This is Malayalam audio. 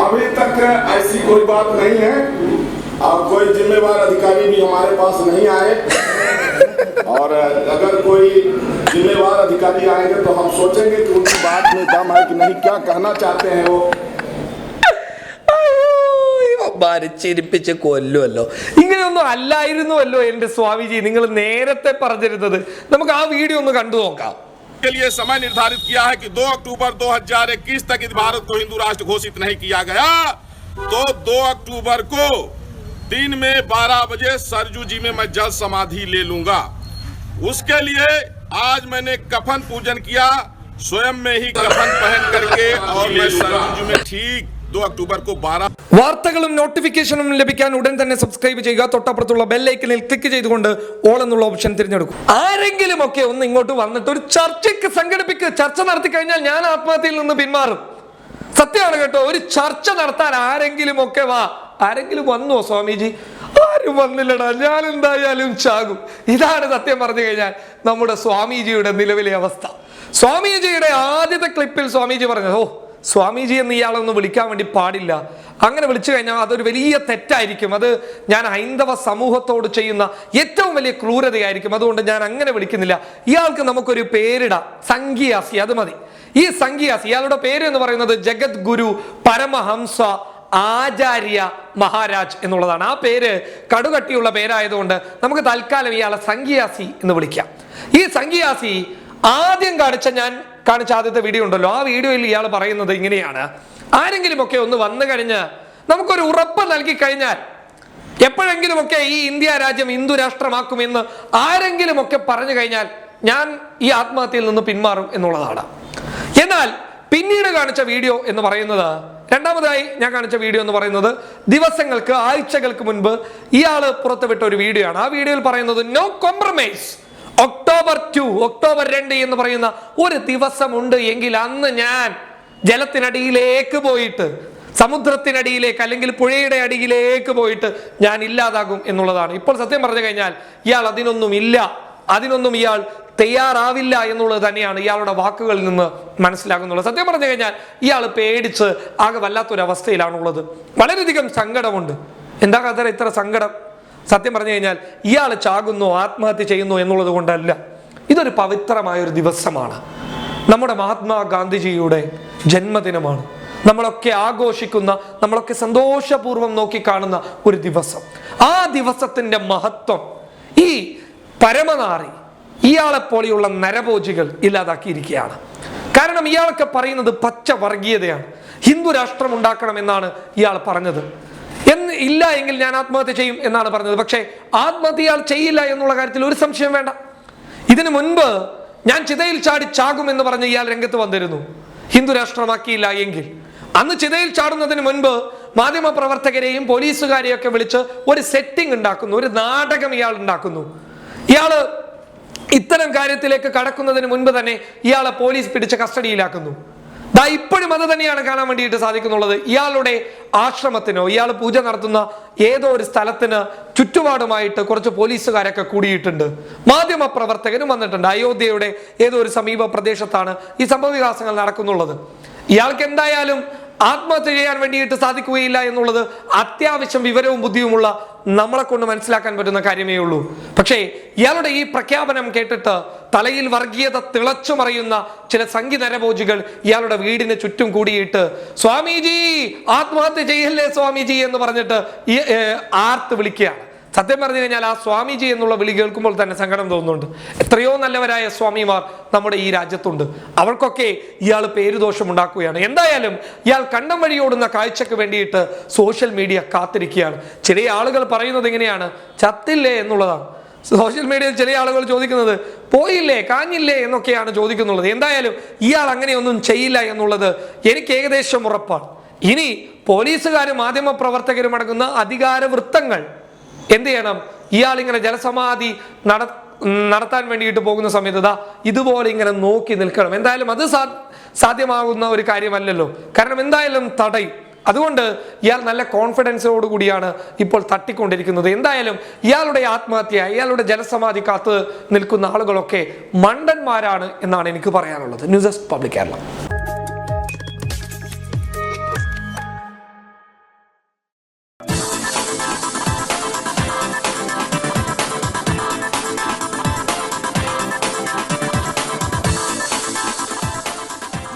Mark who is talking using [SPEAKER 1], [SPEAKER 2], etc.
[SPEAKER 1] अभी तक ऐसी कोई बात नहीं है अब कोई जिम्मेवार अधिकारी भी हमारे पास नहीं आए और अगर कोई जिम्मेवार अधिकारी आएंगे तो हम सोचेंगे कि उनकी बात में दम है कि नहीं क्या कहना चाहते हैं वो
[SPEAKER 2] അയ്യോ, ഇവന്മാര് ചിരിപ്പിച്ച് കൊല്ലുമല്ലോ ഇങ്ങനെയൊന്നും അല്ലായിരുന്നുവല്ലോ എന്റെ സ്വാമിജി നിങ്ങൾ നേരത്തെ പറഞ്ഞിരുന്നത് നമുക്ക് ആ വീഡിയോ ഒന്ന് കണ്ടു നോക്കാം
[SPEAKER 1] के लिए समय निर्धारित किया है कि 2 अक्टूबर 2021 तक यदि भारत को हिंदू राष्ट्र घोषित नहीं किया गया। तो 2 अक्टूबर को दिन में 12 बजे सरजू जी में मैं जल समाधि ले लूँगा। उसके लिए आज मैंने कफन पूजन किया। स्वयं में ही कफन पहन करके और मैं सरजू जी में ठीक 2 अक्टूबर को 12
[SPEAKER 2] വാർത്തകളും നോട്ടിഫിക്കേഷനും ലഭിക്കാൻ ഉടൻ തന്നെ സബ്സ്ക്രൈബ് ചെയ്യുക തൊട്ടപ്പുറത്തുള്ള ബെല്ലൈക്കനിൽ ക്ലിക്ക് ചെയ്തുകൊണ്ട് ഓൾ എന്നുള്ള ഓപ്ഷൻ തിരഞ്ഞെടുക്കും ആരെങ്കിലും ഒക്കെ ഒന്ന് ഇങ്ങോട്ട് വന്നിട്ട് ഒരു ചർച്ചയ്ക്ക് സംഘടിപ്പിക്കുക ചർച്ച നടത്തി കഴിഞ്ഞാൽ ഞാൻ ആത്മഹത്യയിൽ നിന്ന് പിന്മാറും സത്യമാണ് കേട്ടോ ഒരു ചർച്ച നടത്താൻ ആരെങ്കിലും ഒക്കെ വാ ആരെങ്കിലും വന്നോ സ്വാമീജി ആരും വന്നില്ലടാ ഞാൻ എന്തായാലും ചാകും ഇതാണ് സത്യം പറഞ്ഞു കഴിഞ്ഞാൽ നമ്മുടെ സ്വാമീജിയുടെ നിലവിലെ അവസ്ഥ സ്വാമീജിയുടെ ആദ്യത്തെ ക്ലിപ്പിൽ സ്വാമിജി പറഞ്ഞത് ഓ സ്വാമിജി എന്ന് ഇയാളൊന്നും വിളിക്കാൻ വേണ്ടി പാടില്ല. അങ്ങനെ വിളിച്ചു കഴിഞ്ഞാൽ അതൊരു വലിയ തെറ്റായിരിക്കും. അത് ഞാൻ ഹൈന്ദവ സമൂഹത്തോട് ചെയ്യുന്ന ഏറ്റവും വലിയ ക്രൂരതയായിരിക്കും. അതുകൊണ്ട് ഞാൻ അങ്ങനെ വിളിക്കുന്നില്ല. ഇയാൾക്ക് നമുക്കൊരു പേരിട. സംഖ്യാസി അത് മതി. ഈ സംഖ്യാസി ഇയാളുടെ പേര് എന്ന് പറയുന്നത് ജഗത് ഗുരു പരമഹംസ ആചാര്യ മഹാരാജ് എന്നുള്ളതാണ്. ആ പേര് കടുകട്ടിയുള്ള പേരായതുകൊണ്ട് നമുക്ക് തൽക്കാലം ഇയാളെ സംഖ്യാസി എന്ന് വിളിക്കാം. ഈ സംഗിയാസി ആദ്യം കാണിച്ച ഞാൻ കാണിച്ച ആദ്യത്തെ വീഡിയോ ഉണ്ടല്ലോ. ആ വീഡിയോയിൽ ഇയാൾ പറയുന്നത് ഇങ്ങനെയാണ്. ആരെങ്കിലുമൊക്കെ ഒന്ന് വന്നു കഴിഞ്ഞ് നമുക്കൊരു ഉറപ്പ് നൽകി കഴിഞ്ഞാൽ എപ്പോഴെങ്കിലുമൊക്കെ ഈ ഇന്ത്യ രാജ്യം ഹിന്ദു രാഷ്ട്രമാക്കുമെന്ന് ആരെങ്കിലുമൊക്കെ പറഞ്ഞു കഴിഞ്ഞാൽ ഞാൻ ഈ ആത്മഹത്യയിൽ നിന്ന് പിന്മാറും എന്നുള്ളതാണ്. എന്നാൽ പിന്നീട് കാണിച്ച വീഡിയോ എന്ന് പറയുന്നത് രണ്ടാമതായി ഞാൻ കാണിച്ച വീഡിയോ എന്ന് പറയുന്നത് ദിവസങ്ങൾക്ക് ആഴ്ചകൾക്ക് മുൻപ് ഇയാൾ പുറത്തുവിട്ട ഒരു വീഡിയോ ആണ്. ആ വീഡിയോയിൽ പറയുന്നത് no compromise October two October രണ്ട് എന്ന് പറയുന്ന ഒരു ദിവസമുണ്ട് എങ്കിൽ അന്ന് ഞാൻ ജലത്തിനടിയിലേക്ക് പോയിട്ട് സമുദ്രത്തിനടിയിലേക്ക് അല്ലെങ്കിൽ പുഴയുടെ അടിയിലേക്ക് പോയിട്ട് ഞാൻ ഇല്ലാതാകും എന്നുള്ളതാണ്. ഇപ്പോൾ സത്യം പറഞ്ഞു കഴിഞ്ഞാൽ ഇയാൾ അതിനൊന്നും ഇല്ല അതിനൊന്നും ഇയാൾ തയ്യാറാവില്ല എന്നുള്ളത് തന്നെയാണ് ഇയാളുടെ വാക്കുകളിൽ നിന്ന് മനസ്സിലാകുന്നുള്ളത്. സത്യം പറഞ്ഞു കഴിഞ്ഞാൽ ഇയാൾ പേടിച്ച് ആകെ വല്ലാത്തൊരവസ്ഥയിലാണുള്ളത്. വളരെയധികം സങ്കടമുണ്ട്. എന്താ കഥ ഇത്ര സങ്കടം? സത്യം പറഞ്ഞു കഴിഞ്ഞാൽ ഇയാൾ ചാകുന്നു ആത്മഹത്യ ചെയ്യുന്നു എന്നുള്ളത് കൊണ്ടല്ല. ഇതൊരു പവിത്രമായ ഒരു ദിവസമാണ്. നമ്മുടെ മഹാത്മാഗാന്ധിജിയുടെ ജന്മദിനമാണ്. നമ്മളൊക്കെ ആഘോഷിക്കുന്ന നമ്മളൊക്കെ സന്തോഷപൂർവം നോക്കിക്കാണുന്ന ഒരു ദിവസം. ആ ദിവസത്തിന്റെ മഹത്വം ഈ പരമനാറി ഇയാളെപ്പോലെയുള്ള നരഭോജികൾ ഇല്ലാതാക്കിയിരിക്കുകയാണ്. കാരണം ഇയാളൊക്കെ പറയുന്നത് പച്ച വർഗീയതയാണ് ഹിന്ദു രാഷ്ട്രം ഉണ്ടാക്കണമെന്നാണ് ഇയാൾ പറഞ്ഞത്. എന്ന് ഇല്ല എങ്കിൽ ഞാൻ ആത്മഹത്യ ചെയ്യും എന്നാണ് പറഞ്ഞത്. പക്ഷേ ആത്മഹത്യ ഇയാൾ ചെയ്യില്ല എന്നുള്ള കാര്യത്തിൽ ഒരു സംശയം വേണ്ട. ഇതിനു മുൻപ് ഞാൻ ചിതയിൽ ചാടി ചാകും എന്ന് പറഞ്ഞ് ഇയാൾ രംഗത്ത് വന്നിരുന്നു. ഹിന്ദു രാഷ്ട്രമാക്കിയില്ല എങ്കിൽ. അന്ന് ചിതയിൽ ചാടുന്നതിന് മുൻപ് മാധ്യമ പ്രവർത്തകരെയും പോലീസുകാരെയും ഒക്കെ വിളിച്ച് ഒരു സെറ്റിംഗ് ഉണ്ടാക്കുന്നു. ഒരു നാടകം ഇയാൾ ഉണ്ടാക്കുന്നു. ഇയാൾ ഇത്തരം കാര്യത്തിലേക്ക് കടക്കുന്നതിന് മുൻപ് തന്നെ ഇയാളെ പോലീസ് പിടിച്ച് കസ്റ്റഡിയിലാക്കുന്നു. ദാ ഇപ്പോഴും അത് തന്നെയാണ് കാണാൻ വേണ്ടിയിട്ട് സാധിക്കുന്നുള്ളത്. ഇയാളുടെ ആശ്രമത്തിനോ ഇയാൾ പൂജ നടത്തുന്ന ഏതോ ഒരു സ്ഥലത്തിന് ചുറ്റുപാടുമായിട്ട് കുറച്ച് പോലീസുകാരൊക്കെ കൂടിയിട്ടുണ്ട്. മാധ്യമ പ്രവർത്തകരും വന്നിട്ടുണ്ട്. അയോധ്യയുടെ ഏതോ ഒരു സമീപ പ്രദേശത്താണ് ഈ സംഭവവികാസങ്ങൾ നടക്കുന്നുള്ളത്. ഇയാൾക്ക് എന്തായാലും ആത്മഹത്യ ചെയ്യാൻ വേണ്ടിയിട്ട് സാധിക്കുകയില്ല എന്നുള്ളത് അത്യാവശ്യം വിവരവും ബുദ്ധിയുമുള്ള നമ്മളെ കൊണ്ട് മനസ്സിലാക്കാൻ പറ്റുന്ന കാര്യമേ ഉള്ളൂ. പക്ഷേ ഇയാളുടെ ഈ പ്രഖ്യാപനം കേട്ടിട്ട് തലയിൽ വർഗീയത തിളച്ചു മറിയുന്ന ചില സംഗീതരഭോജികൾ ഇയാളുടെ വീടിന് ചുറ്റും കൂടിയിട്ട് സ്വാമിജി ആത്മഹത്യ ചെയ്യല്ലേ സ്വാമിജി? എന്ന് പറഞ്ഞിട്ട് ഈ ആർത്ത് വിളിക്കുകയാണ്. സത്യം പറഞ്ഞു കഴിഞ്ഞാൽ ആ സ്വാമിജി എന്നുള്ള വിളി കേൾക്കുമ്പോൾ തന്നെ സങ്കടം തോന്നുന്നുണ്ട്. എത്രയോ നല്ലവരായ സ്വാമിമാർ നമ്മുടെ ഈ രാജ്യത്തുണ്ട്. അവർക്കൊക്കെ ഇയാൾ പേരുദോഷം ഉണ്ടാക്കുകയാണ് എന്തായാലും ഇയാൾ കണ്ടം വഴിയോടുന്ന കാഴ്ചക്ക് വേണ്ടിയിട്ട് സോഷ്യൽ മീഡിയ കാത്തിരിക്കുകയാണ്. ചില ആളുകൾ പറയുന്നത് എങ്ങനെയാണ് ചത്തില്ലേ എന്നുള്ളതാണ്. സോഷ്യൽ മീഡിയയിൽ ചില ആളുകൾ ചോദിക്കുന്നത് പോയില്ലേ കാഞ്ഞില്ലേ? എന്നൊക്കെയാണ് ചോദിക്കുന്നുള്ളത് എന്തായാലും ഇയാൾ അങ്ങനെയൊന്നും ചെയ്യില്ല എന്നുള്ളത് എനിക്ക് ഏകദേശം ഉറപ്പാണ്. ഇനി പോലീസുകാരും മാധ്യമപ്രവർത്തകരും അടങ്ങുന്ന അധികാര വൃത്തങ്ങൾ എന്ത് ചെയ്യണം? ഇയാൾ ഇങ്ങനെ ജലസമാധി നട നടത്താൻ വേണ്ടിയിട്ട് പോകുന്ന സമയത്ത് ഇതാ ഇതുപോലെ ഇങ്ങനെ നോക്കി നിൽക്കണം. എന്തായാലും അത് സാധ്യമാകുന്ന ഒരു കാര്യമല്ലല്ലോ. കാരണം എന്തായാലും തടയും. അതുകൊണ്ട് ഇയാൾ നല്ല കോൺഫിഡൻസോട് കൂടിയാണ് ഇപ്പോൾ തട്ടിക്കൊണ്ടിരിക്കുന്നത്. എന്തായാലും ഇയാളുടെ ആത്മഹത്യ ഇയാളുടെ ജനസമാധി കാത്ത് നിൽക്കുന്ന ആളുകളൊക്കെ മണ്ടന്മാരാണ് എന്നാണ് എനിക്ക് പറയാനുള്ളത്. News public Keralam.